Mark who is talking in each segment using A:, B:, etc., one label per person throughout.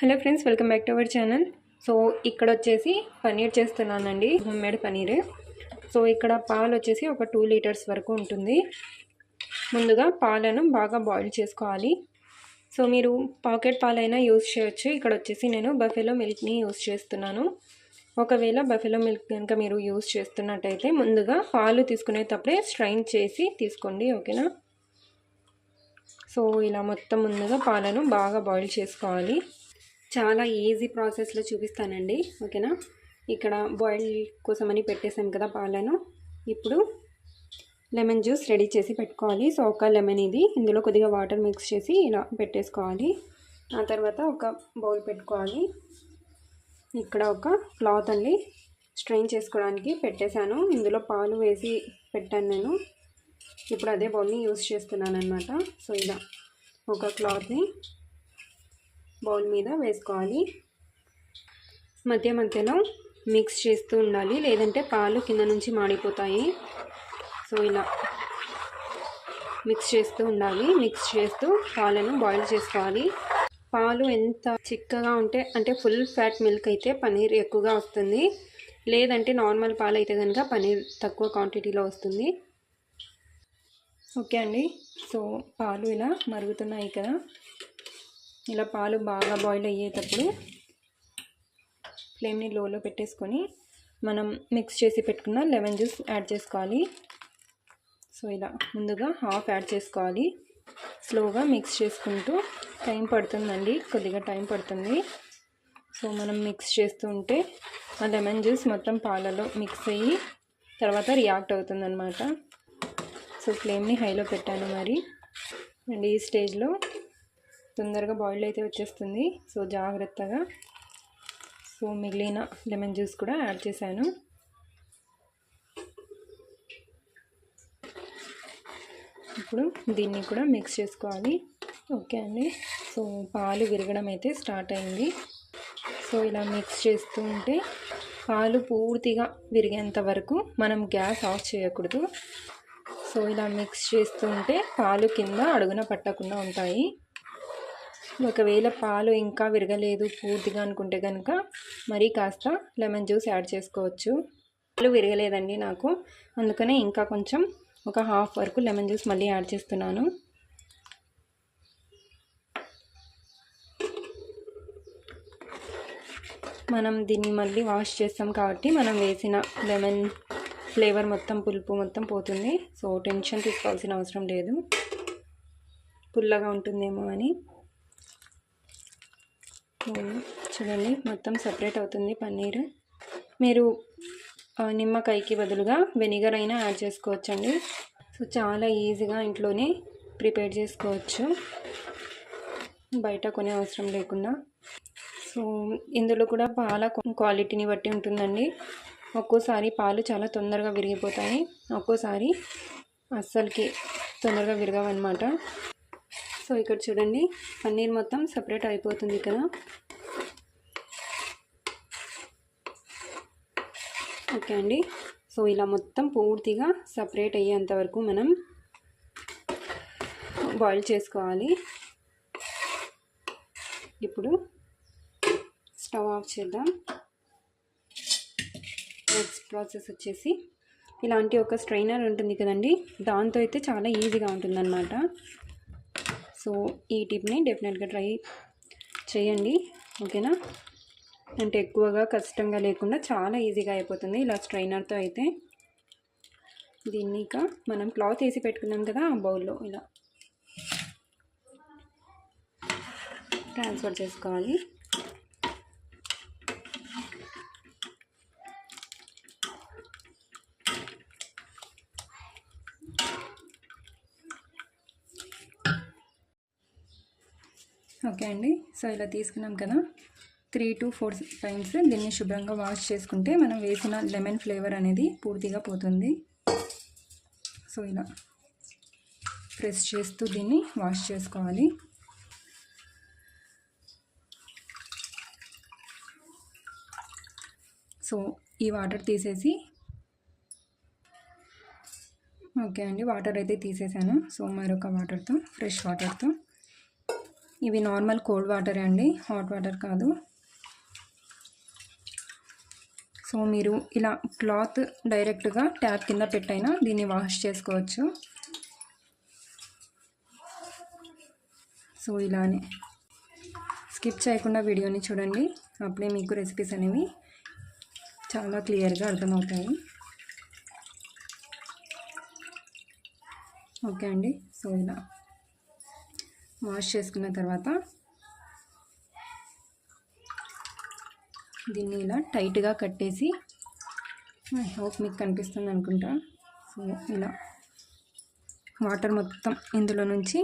A: Hello friends welcome back to our channel. So ఇక్కడ వచ్చేసి పన్నీర్ చేస్తున్నానండి హోమ్ మేడ్ పన్నీర్. సో ఇక్కడ పాలు వచ్చేసి ఒక టూ లీటర్స్ వరకు ఉంటుంది. ముందుగా పాలను బాగా బాయిల్ చేసుకోవాలి. సో మీరు పాకెట్ పాలైనా యూస్ చేయొచ్చు. ఇక్కడ వచ్చేసి నేను బఫెలో మిల్క్ని యూస్ చేస్తున్నాను. ఒకవేళ బఫెలో మిల్క్ కనుక మీరు యూస్ చేస్తున్నట్టయితే ముందుగా పాలు తీసుకునేటప్పుడే స్ట్రైన్ చేసి తీసుకోండి ఓకేనా? సో ఇలా మొత్తం ముందుగా పాలను బాగా బాయిల్ చేసుకోవాలి. చాలా ఈజీ ప్రాసెస్లో చూపిస్తానండి. ఓకేనా? ఇక్కడ బాయిల్ కోసమని పెట్టేసాం కదా పాలను. ఇప్పుడు లెమన్ జ్యూస్ రెడీ చేసి పెట్టుకోవాలి. సో ఒక లెమన్ ఇది. ఇందులో కొద్దిగా వాటర్ మిక్స్ చేసి ఇలా పెట్టేసుకోవాలి. ఆ తర్వాత ఒక బౌల్ పెట్టుకోవాలి. ఇక్కడ ఒక క్లాత్ అండి స్ట్రెయిన్ చేసుకోవడానికి పెట్టేశాను. ఇందులో పాలు వేసి పెట్టాను నేను. ఇప్పుడు అదే బౌల్ని యూస్ చేస్తున్నాను అనమాట సో ఇలా ఒక క్లాత్ని బౌల్ మీద వేసుకోవాలి. మధ్య మధ్యలో మిక్స్ చేస్తూ ఉండాలి. లేదంటే పాలు కింద నుంచి మాడిపోతాయి. సో ఇలా మిక్స్ చేస్తూ ఉండాలి. మిక్స్ చేస్తూ పాలను బాయిల్ చేసుకోవాలి. పాలు ఎంత చిక్కగా ఉంటే అంటే ఫుల్ ఫ్యాట్ మిల్క్ అయితే పనీర్ ఎక్కువగా వస్తుంది. లేదంటే నార్మల్ పాలు అయితే కనుక పనీర్ తక్కువ క్వాంటిటీలో వస్తుంది. ఓకే అండి. సో పాలు ఇలా మరుగుతున్నాయి కదా. ఇలా పాలు బాగా బాయిల్ అయ్యేటప్పుడు ఫ్లేమ్ని లోలో పెట్టేసుకొని మనం మిక్స్ చేసి పెట్టుకున్న లెమన్ జ్యూస్ యాడ్ చేసుకోవాలి. సో ఇలా ముందుగా హాఫ్ యాడ్ చేసుకోవాలి. స్లోగా మిక్స్ చేసుకుంటూ టైం పడుతుందండి. కొద్దిగా టైం పడుతుంది. సో మనం మిక్స్ చేస్తూ ఉంటే ఆ లెమన్ జ్యూస్ మొత్తం పాలలో మిక్స్ అయ్యి తర్వాత రియాక్ట్ అవుతుందన్నమాట. సో ఫ్లేమ్ని హైలో పెట్టాను మరి. అండ్ ఈ స్టేజ్లో తొందరగా బాయిల్ అయితే వచ్చేస్తుంది. సో జాగ్రత్తగా. సో మిగిలిన లెమన్ జ్యూస్ కూడా యాడ్ చేశాను. ఇప్పుడు దీన్ని కూడా మిక్స్ చేసుకోవాలి. ఓకే అండి. సో పాలు విరగడం అయితే స్టార్ట్ అయింది. సో ఇలా మిక్స్ చేస్తూ ఉంటే పాలు పూర్తిగా విరిగేంత వరకు మనం గ్యాస్ ఆఫ్ చేయకూడదు. సో ఇలా మిక్స్ చేస్తూ ఉంటే పాలు కింద అడుగున పట్టకుండా ఉంటాయి. ఒకవేళ పాలు ఇంకా విరగలేదు పూర్తిగా అనుకుంటే కనుక మరీ కాస్త లెమన్ జ్యూస్ యాడ్ చేసుకోవచ్చు. పాలు విరగలేదండి నాకు. అందుకనే ఇంకా కొంచెం ఒక హాఫ్ వరకు లెమన్ జ్యూస్ మళ్ళీ యాడ్ చేస్తున్నాను. మనం దీన్ని మళ్ళీ వాష్ చేస్తాం కాబట్టి మనం వేసిన లెమన్ ఫ్లేవర్ మొత్తం పులుపు మొత్తం పోతుంది. సో టెన్షన్ తీసుకోవాల్సిన అవసరం లేదు. పుల్లగా ఉంటుందేమో అని. చూడండి మొత్తం సపరేట్ అవుతుంది పన్నీర్. మీరు నిమ్మకాయకి బదులుగా వెనిగర్ అయినా యాడ్ చేసుకోవచ్చండి. సో చాలా ఈజీగా ఇంట్లోనే ప్రిపేర్ చేసుకోవచ్చు. బయట కొనే అవసరం లేకుండా. సో ఇందులో కూడా పాల క్వాలిటీని బట్టి ఉంటుందండి. ఒక్కోసారి పాలు చాలా తొందరగా విరిగిపోతాయి. ఒక్కోసారి అస్సలకి తొందరగా విరగవన్నమాట. సో ఇక్కడ చూడండి పన్నీర్ మొత్తం సపరేట్ అయిపోతుంది కదా. ఓకే అండి. సో ఇలా మొత్తం పూర్తిగా సపరేట్ అయ్యేంత వరకు మనం బాయిల్ చేసుకోవాలి. ఇప్పుడు స్టవ్ ఆఫ్ చేద్దాం. నెక్స్ట్ ప్రాసెస్ వచ్చేసి ఇలాంటి ఒక స్ట్రైనర్ ఉంటుంది కదండి దాంతో అయితే చాలా ఈజీగా ఉంటుందన్నమాట. సో ఈ టిప్ని డెఫినెట్గా ట్రై చేయండి ఓకేనా? అంటే ఎక్కువగా కష్టంగా లేకుండా చాలా ఈజీగా అయిపోతుంది. ఇలా స్ట్రైనర్తో అయితే దీన్ని ఇక మనం క్లాత్ వేసి పెట్టుకున్నాం కదా ఆ బౌల్లో ఇలా ట్రాన్స్ఫర్ చేసుకోవాలి. ఓకే అండి. సో ఇలా తీసుకున్నాం కదా. త్రీ టు ఫోర్ టైమ్స్ దీన్ని శుభ్రంగా వాష్ చేసుకుంటే మనం వేసిన లెమన్ ఫ్లేవర్ అనేది పూర్తిగా పోతుంది. సో ఇలా ప్రెస్ చేస్తూ దీన్ని వాష్ చేసుకోవాలి. సో ఈ వాటర్ తీసేసి ఓకే అండి. వాటర్ అయితే తీసేసాను. సో మరొక వాటర్తో ఫ్రెష్ వాటర్తో ఇవి నార్మల్ కోల్డ్ వాటర్ అండి హాట్ వాటర్ కాదు. సో మీరు ఇలా క్లాత్ డైరెక్ట్గా ట్యాప్ కింద పెట్టైనా దీన్ని వాష్ చేసుకోవచ్చు. సో ఇలానే. స్కిప్ చేయకుండా వీడియోని చూడండి అప్పుడే మీకు రెసిపీస్ అనేవి చాలా క్లియర్గా అర్థమవుతాయి. ఓకే అండి సో ఇలా. వాష్ చేసుకున్న తర్వాత దీన్ని ఇలా టైట్గా కట్టేసి ఐ హోప్ మీకు కనిపిస్తుంది అనుకుంటా. సో ఇలా వాటర్ మొత్తం ఇందులో నుంచి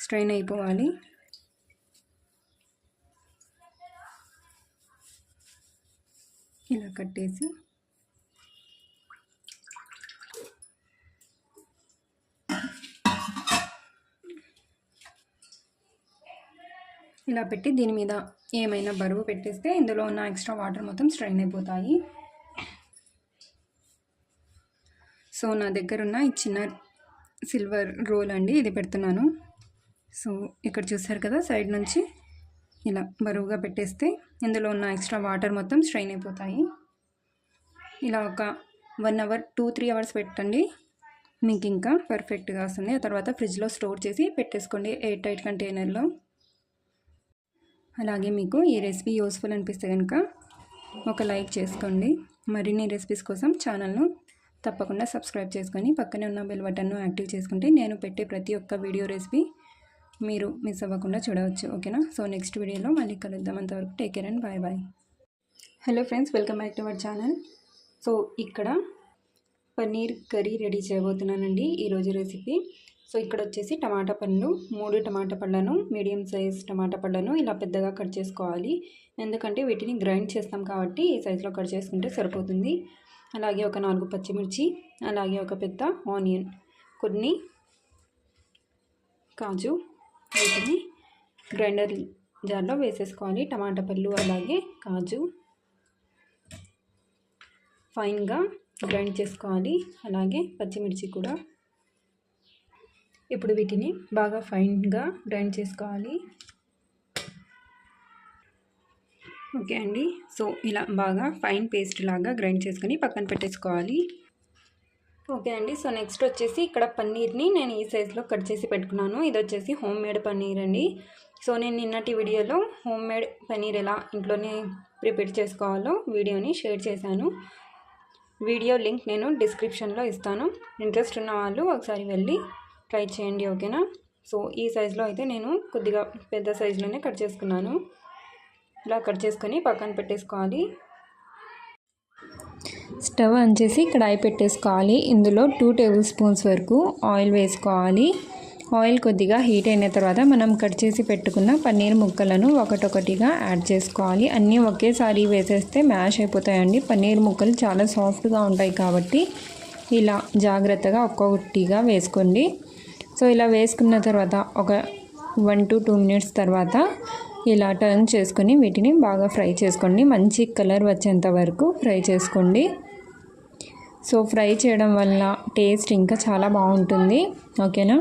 A: స్ట్రైన్ అయిపోవాలి. ఇలా కట్టేసి ఇలా పెట్టి దీని మీద ఏమైనా బరువు పెట్టేస్తే ఇందులో ఉన్న ఎక్స్ట్రా వాటర్ మొత్తం స్ట్రైన్ అయిపోతాయి. సో నా దగ్గర ఉన్న ఈ చిన్న సిల్వర్ రోల్ అండి ఇది పెడుతున్నాను. సో ఇక్కడ చూసారు కదా సైడ్ నుంచి ఇలా బరువుగా పెట్టేస్తే ఇందులో ఉన్న ఎక్స్ట్రా వాటర్ మొత్తం స్ట్రైన్ అయిపోతాయి. ఇలా ఒక one hour two three hours పెట్టండి. మీకు ఇంకా పర్ఫెక్ట్గా వస్తుంది. ఆ తర్వాత ఫ్రిడ్జ్లో స్టోర్ చేసి పెట్టేసుకోండి ఎయిర్ టైట్ కంటైనర్లో. అలాగే మీకు ఈ రెసిపీ యూస్ఫుల్ అనిపిస్తే కనుక ఒక లైక్ చేసుకోండి. మరిన్ని రెసిపీస్ కోసం ఛానల్ను తప్పకుండా సబ్స్క్రైబ్ చేసుకొని పక్కనే ఉన్న బెల్ బటన్ను యాక్టివ్ చేసుకుంటే నేను పెట్టే ప్రతి ఒక్క వీడియో రెసిపీ మీరు మిస్ అవ్వకుండా చూడవచ్చు. ఓకేనా? సో నెక్స్ట్ వీడియోలో మళ్ళీ కలుద్దాం. అంతవరకు take care and bye bye. Hello friends welcome back to our channel. So ఇక్కడ పన్నీర్ కర్రీ రెడీ చేయబోతున్నానండి. ఈరోజు రెసిపీ సో ఇక్కడ వచ్చేసి టమాటా పళ్ళు మూడు టమాటా పళ్ళను మీడియం సైజ్ టమాటా పళ్ళను ఇలా పెద్దగా కట్ చేసుకోవాలి. ఎందుకంటే వీటిని గ్రైండ్ చేస్తాం కాబట్టి ఈ సైజులో కట్ చేసుకుంటే సరిపోతుంది. అలాగే ఒక నాలుగు పచ్చిమిర్చి అలాగే ఒక పెద్ద ఆనియన్ కొన్ని కాజు వీటిని గ్రైండర్ జార్లో వేసేసుకోవాలి. టమాటా పళ్ళు అలాగే కాజు ఫైన్గా గ్రైండ్ చేసుకోవాలి. అలాగే పచ్చిమిర్చి కూడా ఇప్పుడు వీటిని బాగా ఫైన్గా గ్రైండ్ చేసుకోవాలి. ఓకే అండి. సో ఇలా బాగా ఫైన్ పేస్ట్ లాగా గ్రైండ్ చేసుకొని పక్కన పెట్టేసుకోవాలి. ఓకే అండి. సో నెక్స్ట్ వచ్చేసి ఇక్కడ పన్నీర్ని నేను ఈ సైజులో కట్ చేసి పెట్టుకున్నాను. ఇది వచ్చేసి హోమ్ మేడ్ పన్నీర్ అండి. సో నేను నిన్నటి వీడియోలో హోమ్ మేడ్ పన్నీర్ ఎలా ఇంట్లోనే ప్రిపేర్ చేసుకోవాలో వీడియోని షేర్ చేశాను. వీడియో లింక్ నేను డిస్క్రిప్షన్లో ఇస్తాను. ఇంట్రెస్ట్ ఉన్న వాళ్ళు ఒకసారి వెళ్ళి ట్రై చేయండి ఓకేనా? సో ఈ సైజులో అయితే నేను కొద్దిగా పెద్ద సైజులోనే కట్ చేసుకున్నాను. ఇలా కట్ చేసుకొని పక్కన పెట్టేసుకోవాలి. స్టవ్ ఆన్ చేసి కడాయి పెట్టేసుకోవాలి. ఇందులో టూ టేబుల్ స్పూన్స్ వరకు ఆయిల్ వేసుకోవాలి. ఆయిల్ కొద్దిగా హీట్ అయిన తర్వాత మనం కట్ చేసి పెట్టుకున్న పన్నీర్ ముక్కలను ఒకటొకటిగా యాడ్ చేసుకోవాలి. అన్నీ ఒకేసారి వేసేస్తే మ్యాష్ అయిపోతాయండి. పన్నీర్ ముక్కలు చాలా సాఫ్ట్గా ఉంటాయి కాబట్టి ఇలా జాగ్రత్తగా ఒక్కొక్కటిగా వేసుకోండి. సో ఇలా వేసుకున్న తర్వాత ఒక వన్ టు టూ మినిట్స్ తర్వాత ఇలా టర్న్ చేసుకొని వీటిని బాగా ఫ్రై చేసుకోండి. మంచి కలర్ వచ్చేంత వరకు ఫ్రై చేసుకోండి. సో ఫ్రై చేయడం వల్ల టేస్ట్ ఇంకా చాలా బాగుంటుంది. ఓకేనా?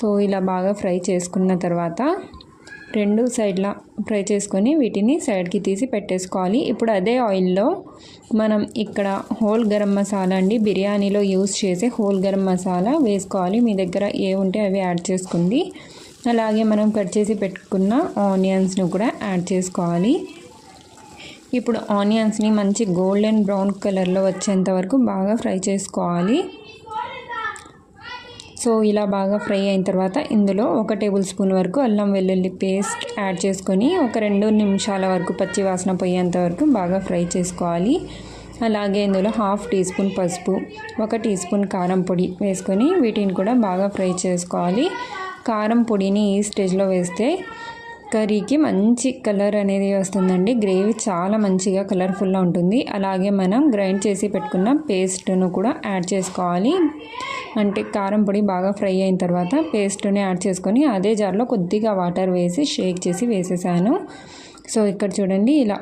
A: సో ఇలా బాగా ఫ్రై చేసుకున్న తర్వాత రెండు సైడ్ల ఫ్రై చేసుకొని వీటిని సైడ్కి తీసి పెట్టేసుకోవాలి. ఇప్పుడు అదే ఆయిల్లో మనం ఇక్కడ హోల్ గరం మసాలా అండి బిర్యానీలో యూస్ చేసే హోల్ గరం మసాలా వేసుకోవాలి. మీ దగ్గర ఏ ఉంటే అవి యాడ్ చేసుకోండి. అలాగే మనం కట్ చేసి పెట్టుకున్న ఆనియన్స్ని కూడా యాడ్ చేసుకోవాలి. ఇప్పుడు ఆనియన్స్ని మంచి గోల్డెన్ బ్రౌన్ కలర్లో వచ్చేంత వరకు బాగా ఫ్రై చేసుకోవాలి. సో ఇలా బాగా ఫ్రై అయిన తర్వాత ఇందులో ఒక టేబుల్ స్పూన్ వరకు అల్లం వెల్లుల్లి పేస్ట్ యాడ్ చేసుకొని ఒక రెండు నిమిషాల వరకు పచ్చి వాసన పోయేంత వరకు బాగా ఫ్రై చేసుకోవాలి. అలాగే ఇందులో హాఫ్ టీ స్పూన్ పసుపు ఒక టీ స్పూన్ కారం పొడి వేసుకొని వీటిని కూడా బాగా ఫ్రై చేసుకోవాలి. కారం పొడిని ఈ స్టేజ్లో వేస్తే కర్రీకి మంచి కలర్ అనేది వస్తుందండి. గ్రేవీ చాలా మంచిగా కలర్ఫుల్గా ఉంటుంది. అలాగే మనం గ్రైండ్ చేసి పెట్టుకున్న పేస్ట్ను కూడా యాడ్ చేసుకోవాలి. అంటే కారం పొడి బాగా ఫ్రై అయిన తర్వాత పేస్ట్ని యాడ్ చేసుకొని అదే జార్లో కొద్దిగా వాటర్ వేసి షేక్ చేసి వేసేసాను. సో ఇక్కడ చూడండి ఇలా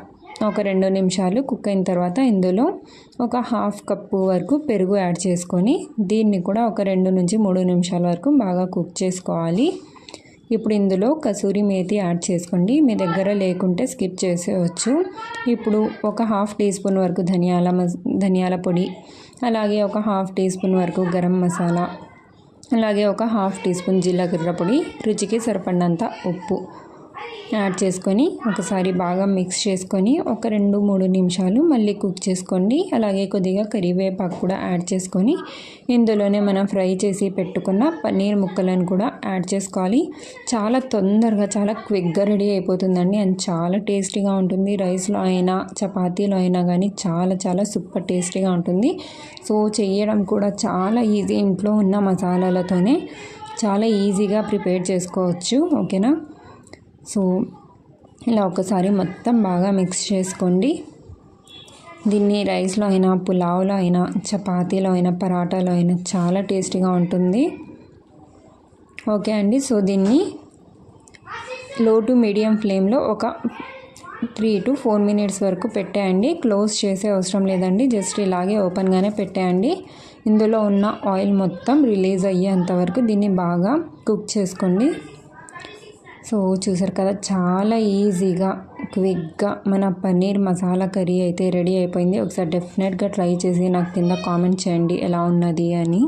A: ఒక రెండు నిమిషాలు కుక్ అయిన తర్వాత ఇందులో ఒక హాఫ్ కప్పు వరకు పెరుగు యాడ్ చేసుకొని దీన్ని కూడా ఒక రెండు నుంచి మూడు నిమిషాల వరకు బాగా కుక్ చేసుకోవాలి. ఇప్పుడు ఇందులో కసూరి మేతి యాడ్ చేసుకోండి. మీ దగ్గర లేకుంటే స్కిప్ చేసేయచ్చు. ఇప్పుడు ఒక హాఫ్ టీ స్పూన్ వరకు ధనియాల ధనియాల పొడి అలాగే ఒక హాఫ్ టీ స్పూన్ వరకు గరం మసాలా అలాగే ఒక హాఫ్ టీ స్పూన్ జీలకర్ర పొడి రుచికి సరిపడినంత ఉప్పు. యాడ్ చేసుకొని ఒకసారి బాగా మిక్స్ చేసుకొని ఒక రెండు మూడు నిమిషాలు మళ్ళీ కుక్ చేసుకోండి. అలాగే కొద్దిగా కరివేపాకు కూడా యాడ్ చేసుకొని ఇందులోనే మనం ఫ్రై చేసి పెట్టుకున్న పన్నీర్ ముక్కలను కూడా యాడ్ చేసుకోవాలి. చాలా తొందరగా చాలా క్విక్గా రెడీ అయిపోతుందండి. అండ్ చాలా టేస్టీగా ఉంటుంది. రైస్లో అయినా చపాతీలో అయినా కానీ చాలా చాలా సూపర్ టేస్టీగా ఉంటుంది. సో చేయడం కూడా చాలా ఈజీ. ఇంట్లో ఉన్న మసాలాలతోనే చాలా ఈజీగా ప్రిపేర్ చేసుకోవచ్చు. ఓకేనా? సో ఇలా ఒకసారి మొత్తం బాగా మిక్స్ చేసుకోండి. దీన్ని రైస్లో అయినా పులావ్లో అయినా చపాతీలో అయినా పరాటాలో అయినా చాలా టేస్టీగా ఉంటుంది. ఓకే అండి. సో దీన్ని లో టు మీడియం ఫ్లేమ్లో ఒక త్రీ టు ఫోర్ మినిట్స్ వరకు పెట్టేయండి. క్లోజ్ చేసే అవసరం లేదండి. జస్ట్ ఇలాగే ఓపెన్గానే పెట్టేయండి. ఇందులో ఉన్న ఆయిల్ మొత్తం రిలీజ్ అయ్యేంత వరకు దీన్ని బాగా కుక్ చేసుకోండి. సో చూసారు కదా చాలా ఈజీగా క్విక్గా మన పన్నీర్ మసాలా కర్రీ అయితే రెడీ అయిపోయింది. ఒకసారి డెఫినెట్గా ట్రై చేసి నాకు కింద కామెంట్ చేయండి ఎలా ఉన్నది అని.